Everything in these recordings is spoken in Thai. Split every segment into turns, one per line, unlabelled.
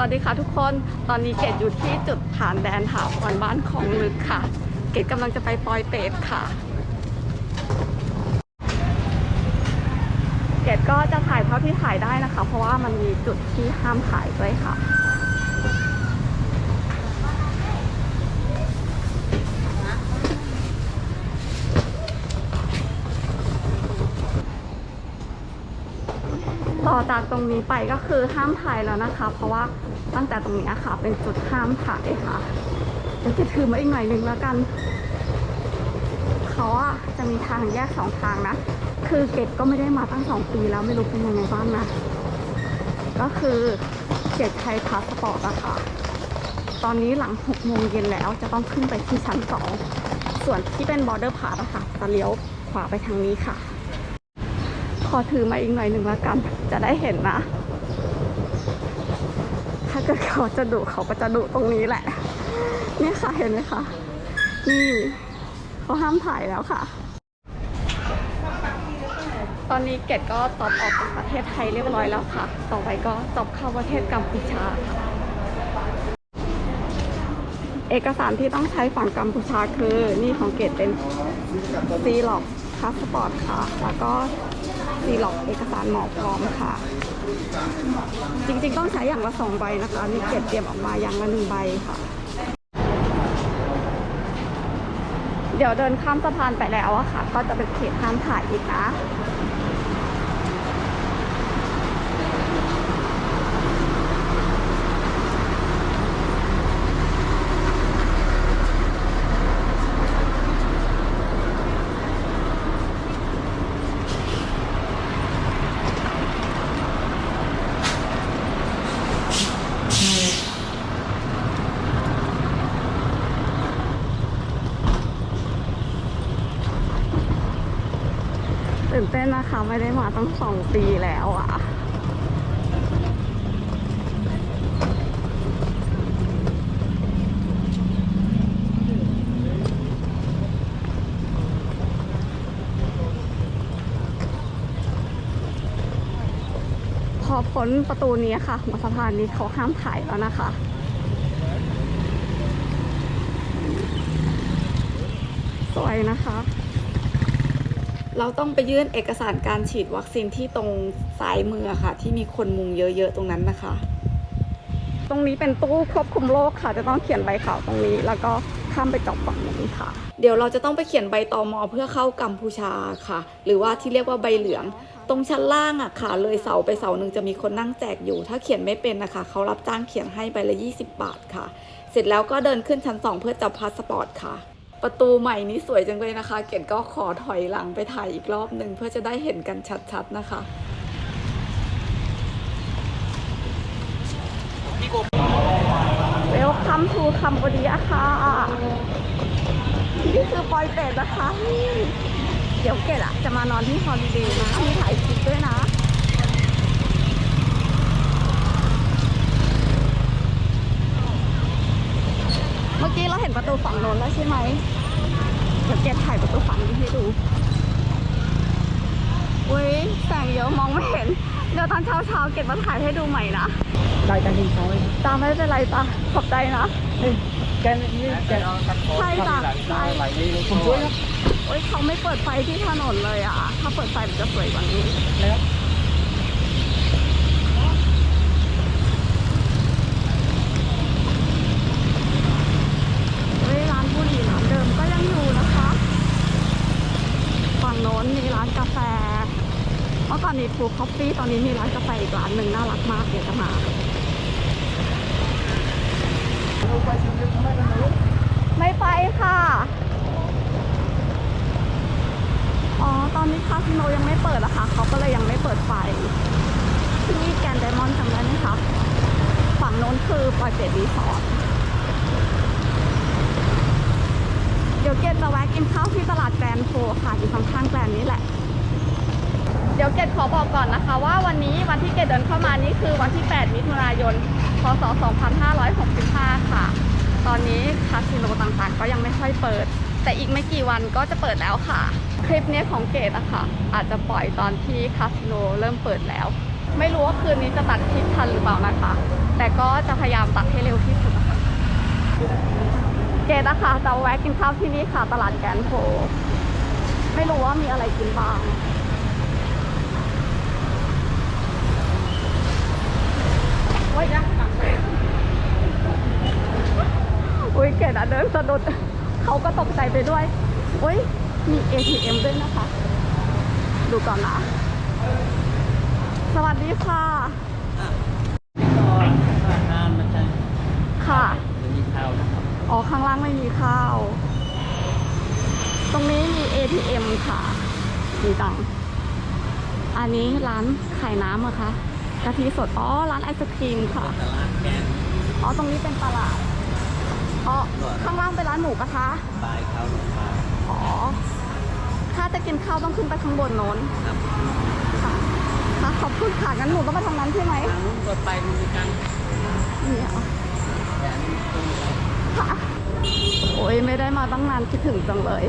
วัสดีค่ะทุกคน ตอนนี้เกดอยู่ที่จุดผ่านแดนถาวรบ้านของลึกค่ะ เกดกำลังจะไปปอยเป็ดค่ะ เกดก็จะถ่ายเท่าที่ถ่ายได้นะคะ เพราะว่ามันมีจุดที่ห้ามถ่ายด้วยค่ะ จากตรงนี้ไปก็คือห้ามถ่ายแล้วนะคะ เพราะว่าตั้งแต่ตรงนี้ค่ะ เป็นจุดห้ามถ่ายค่ะเดี๋ยวจะถือมาอีกหน่อยนึงแล้วกันเขาอะจะมีทางแยกสองทางนะ คือเกดก็ไม่ได้มาตั้งสองปีแล้วไม่รู้เป็นยังไงบ้างนะ ก็คือเกดใช้พาสปอร์ตอะค่ะ ตอนนี้หลังหกโมงเย็นแล้วจะต้องขึ้นไปที่ชั้นสองส่วนที่เป็นบอร์เดอร์พาสอะค่ะจะเลี้ยวขวาไปทางนี้ค่ะ ขอถือมาอีกหน่อยหนึ่งแล้วกัน จะได้เห็นนะ ถ้าเกิดเขาจะดุเขาก็จะดุตรงนี้แหละ นี่ค่ะเห็นไหมคะนี่เขาห้ามถ่ายแล้วค่ะตอนนี้เกดก็ตอบออกจากประเทศไทยเรียบร้อยแล้วค่ะ ต่อไปก็จบเข้าประเทศกัมพูชาค่ะ เอกสารที่ต้องใช้ฝั่งกัมพูชาคือ นี่ของเกดเป็นซีล็อกพาสปอร์ตค่ะ แล้วก็ ซีล็อกเอกสารหมอพร้อมค่ะ จริงๆต้องใช้อย่างละสองใบนะคะนี่เก็บเตรียมออกมาอย่างละหนึ่งใบค่ะ เดี๋ยวเดินข้ามสะพานไปแล้วอะค่ะ ก็จะเป็นเขตห้ามถ่ายอีกนะ ตื่นเต้นนะคะ ไม่ได้มาตั้งสองปีแล้วอะ่ะพอพ้นประตูนี้ค่ะ หัวสะพานนี้เขาห้ามถ่ายแล้วนะคะ สวยนะคะ เราต้องไปยื่นเอกสารการฉีดวัคซีนที่ตรงซ้ายมือค่ะ ที่มีคนมุงเยอะๆตรงนั้นนะคะ ตรงนี้เป็นตู้ควบคุมโรคค่ะ จะต้องเขียนใบข่าวตรงนี้ แล้วก็ข้ามไปจอบฝั่งนี้ค่ะ เดี๋ยวเราจะต้องไปเขียนใบตอมอเพื่อเข้ากัมพูชาค่ะ หรือว่าที่เรียกว่าใบเหลือง ตรงชั้นล่างอะค่ะ เลยเสาไปเสาหนึ่งจะมีคนนั่งแจกอยู่ ถ้าเขียนไม่เป็นนะคะเขารับจ้างเขียนให้ใบละ 20 บาทค่ะ เสร็จแล้วก็เดินขึ้นชั้นสองเพื่อจับพาสปอร์ตค่ะ ประตูใหม่นี้สวยจังเลยนะคะ เกดก็ขอถอยหลังไปถ่ายอีกรอบหนึ่งเพื่อจะได้เห็นกันชัดๆนะคะเวลคัมทูคัมบดียค่ะ นี่คือปอยเป็ดนะคะ เดี๋ยวเกดอะจะมานอนที่ฮอลิเดย์นะมีถ่ายคลิปด้วยนะ อกี้เราเห็นประตูฝั่งโน้นแล้วใช่ไหมเดี๋ยวเกดถ่ายประตูฝั่งนี้ให้ดูอุ้ยแสงเยอะมองไม่เห็น เดี๋ยวตอนเช้าเช้าๆเกดมาถ่ายให้ดูใหม่นะ
đại tăng hình sáu
ตามไม่เป็นไรจ้ะขอบใจนะ
cái cái cái
ใช่จ้ะใช่
lại đi không chuối lắm
โอ้ยเขาไม่เปิดไฟที่ถนนเลยอะ ถ้าเปิดไฟมันจะสวยกว่านี้
แล้ว
เฮ้ยร้านบุหรี่ร้านเดิมก็ยังอยู่นะคะ ฝั่งโน้นมีร้านกาแฟ เมื่อก่อนมี ฟูคอฟฟี่ตอนนี้มีร้านกาแฟอีกร้านหนึ่งน่ารักมากเดี๋ยวจะมาไม่ไปค่ะ อ๋อ ตอนนี้คาสิโนยังไม่เปิดนะคะเขาก็เลยยังไม่เปิดไฟ ที่นี่แกนไดมอนด์จำได้ไหมคะ ฝั่งโน้นคือปอยเป็ดรีสอร์ทเดี๋ยวเกดจะแวะกินข้าวที่ตลาดแกรนโฟค่ะอยู่ข้างๆแกรนนี้แหละ ดี๋ยวเกดขอบอกก่อนนะคะว่าวันนี้วันที่เกดเดินเข้ามานี่คือวันที่ 8 มิถุนายน พศ 2565 ค่ะ ตอนนี้คาสิโนต่างๆ ก็ยังไม่ค่อยเปิด แต่อีกไม่กี่วันก็จะเปิดแล้วค่ะ คลิปนี้ของเกดอะค่ะ อาจจะปล่อยตอนที่คาสิโนเริ่มเปิดแล้ว ไม่รู้ว่าคืนนี้จะตัดคลิปทันหรือเปล่านะคะ แต่ก็จะพยายามตัดให้เร็วที่สุดนะคะเกดนะคะจะแวะกินข้าวที่นี่ค่ะ ตลาดแกนโพไม่รู้ว่ามีอะไรกินบ้าง โอ้ยอุ้ยเก ดอะเดินสะดุดเขาก็ตกใจไปด้วยอุ้ยมี ATM ด้วยนะคะ ดูก่อนนะ สวัสดีค่ะ
นานมันจะ
ค่ะ
จะมีข้าวนะครับ
อ๋อ ข้างล่างไม่มีข้าว ตรงนี้มี ATM ค่ะดีจังอันนี้ร้านขายน้ำเหรอะคะกะทิสด อ๋อ ร้านไอศครีมค่ะ
ตลาดแกน
อ๋อ ตรงนี้เป็นตลาด อ๋อ ข้างล่างเป็นร้านหมูกระทะ
ปลายข้าวลงมา
อ๋อ ถ้าจะกินข้าวต้องขึ้นไปข้างบนโน้น
ครับ
ค่ะค่ะขอบคุณค่ะงั้นหนูต้องไปทางนั้นใช่ไหม
ทางนู้นก็ไปมันมีกัน
เนี่ย
แกนตรงไหน
ค่ะโอ้ยไม่ได้มาตั้งนานคิดถึงจังเลย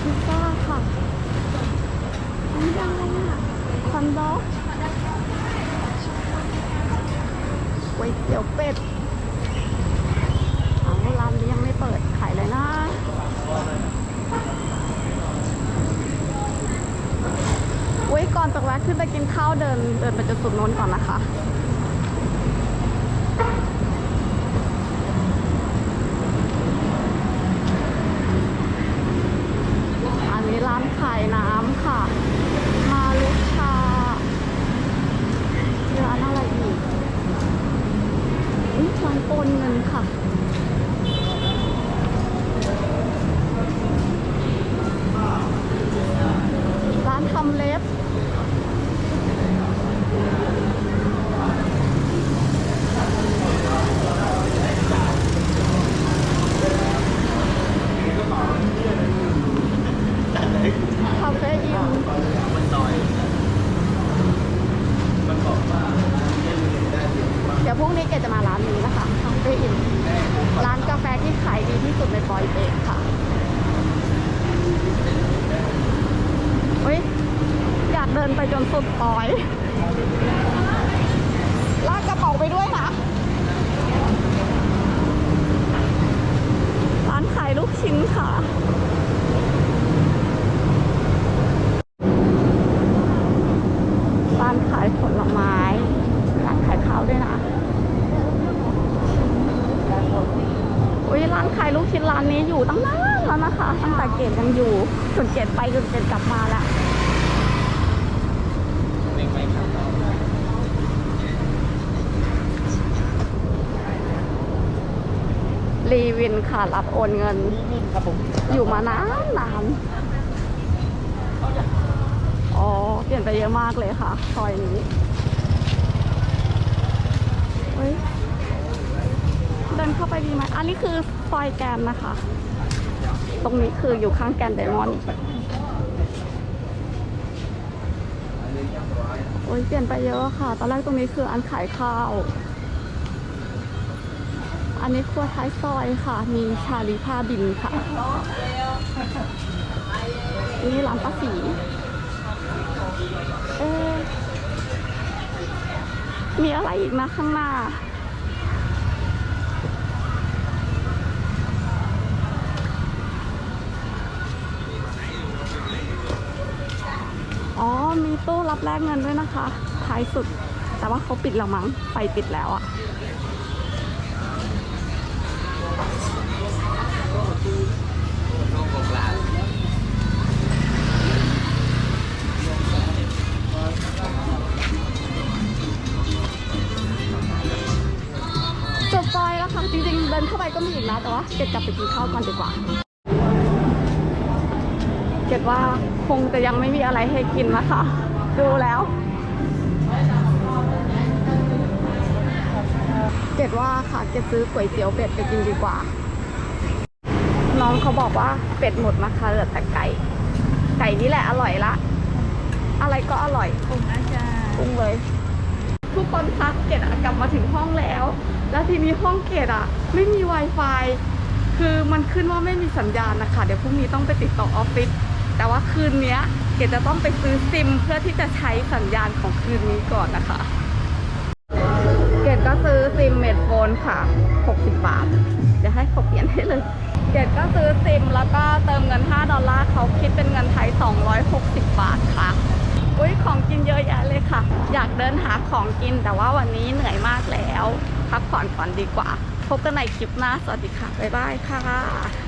พิซซ่าค่ะอันนี้อะไรอะคอนโดก๋วยเตี๋ยวเป็ดเอาร้านนี้ยังไม่เปิดขายเลยนะ เว้ยก่ อนจากแวะขึ้นไปกินข้าวเดินเดินไปจุดสุดโน้นก่อนนะคะอันนี้ร้านขายน้ำค่ะ มาลุชาร้านอะไรอีกอุ๊ยร้านโอนเงินค่ะ ร้านทำเล็บ คาเฟ่อิน
มันซอยมันบอกว่า
เดี๋ยวพรุ่งนี้เกดจะมาร้านนี้นะคะคาเฟ่อิน ร้านกาแฟที่ขายดีที่สุดในปอยเปงค่ะเฮ้ย อยากเดิ นไปจนสุดปอย ลากกระเป๋าไปด้วยนะ ร้านขายลูกชิ้นค่ะร้านขายผลไม้ร้านขายข้าวด้วยนะอุ้ยร้านขายลูกชิ้นร้านนี้อยู่ตั้งนานแล้วนะคะ ตั้งแต่เกดยังอยู่จนเกดไปจนเกดกลับมาแล้ว
ไม่ไม่ครับ
รีวินค่ะ รับโอนเงิน อยู่มานานนานอ๋อ เปลี่ยนไปเยอะมากเลยค่ะซอยนี้เฮ้ยเดินเข้าไปดีไหม อันนี้คือซอยแกนนะคะ ตรงนี้คืออยู่ข้างแกนไดมอนด์โอ้ยเปลี่ยนไปเยอะค่ะ ตอนแรกตรงนี้คืออันขายข้าว อันนี้ครัวท้ายซอยค่ะ มีชาลีผ้าบินค่ะ นี่ร้านป้าสีเอ๊มีอะไรอีกนะข้างหน้า อ๋อ มีตู้รับแลกเงินด้วยนะคะ ท้ายสุด แต่ว่าเขาปิดแล้วมั้ง ไฟปิดแล้วอะ ไปกินข้าวก่อนดีกว่า เก็บว่าคงจะยังไม่มีอะไรให้กินนะคะ ดูแล้ว เกดว่าค่ะเกดซื้อก๋วยเตี๋ยวเป็ดไปกินดีกว่า น้องเขาบอกว่าเป็ดหมดนะคะเหลือแต่ไก่ ไก่นี่แหละอร่อยละ อะไรก็อร่อย
Cùng ăn trà
ปรุงเลยทุกคนคะเกดอะกลับมาถึงห้องแล้ว แล้วทีนี้ห้องเกดอะไม่มี Wi-Fi คือมันขึ้นว่าไม่มีสัญญาณนะคะ เดี๋ยวพรุ่งนี้ต้องไปติดต่อออฟฟิศแต่ว่าคืนนี้เกดจะต้องไปซื้อซิม เพื่อที่จะใช้สัญญาณของคืนนี้ก่อนนะคะ เกดก็ซื้อซิมเมดโฟนค่ะ 60 บาท เดี๋ยวให้เขาเปลี่ยนให้เลย เกดก็ซื้อซิมแล้วก็เติมเงิน 5 ดอลลาร์เขาคิดเป็นเงินไทย 260 บาทค่ะ อุ้ยของกินเยอะแยะเลยค่ะ อยากเดินหาของกินแต่ว่าวันนี้เหนื่อยมากแล้ว พักผ่อนก่อนดีกว่า พบกันในคลิปหน้า สวัสดีค่ะ บ๊ายบายค่ะ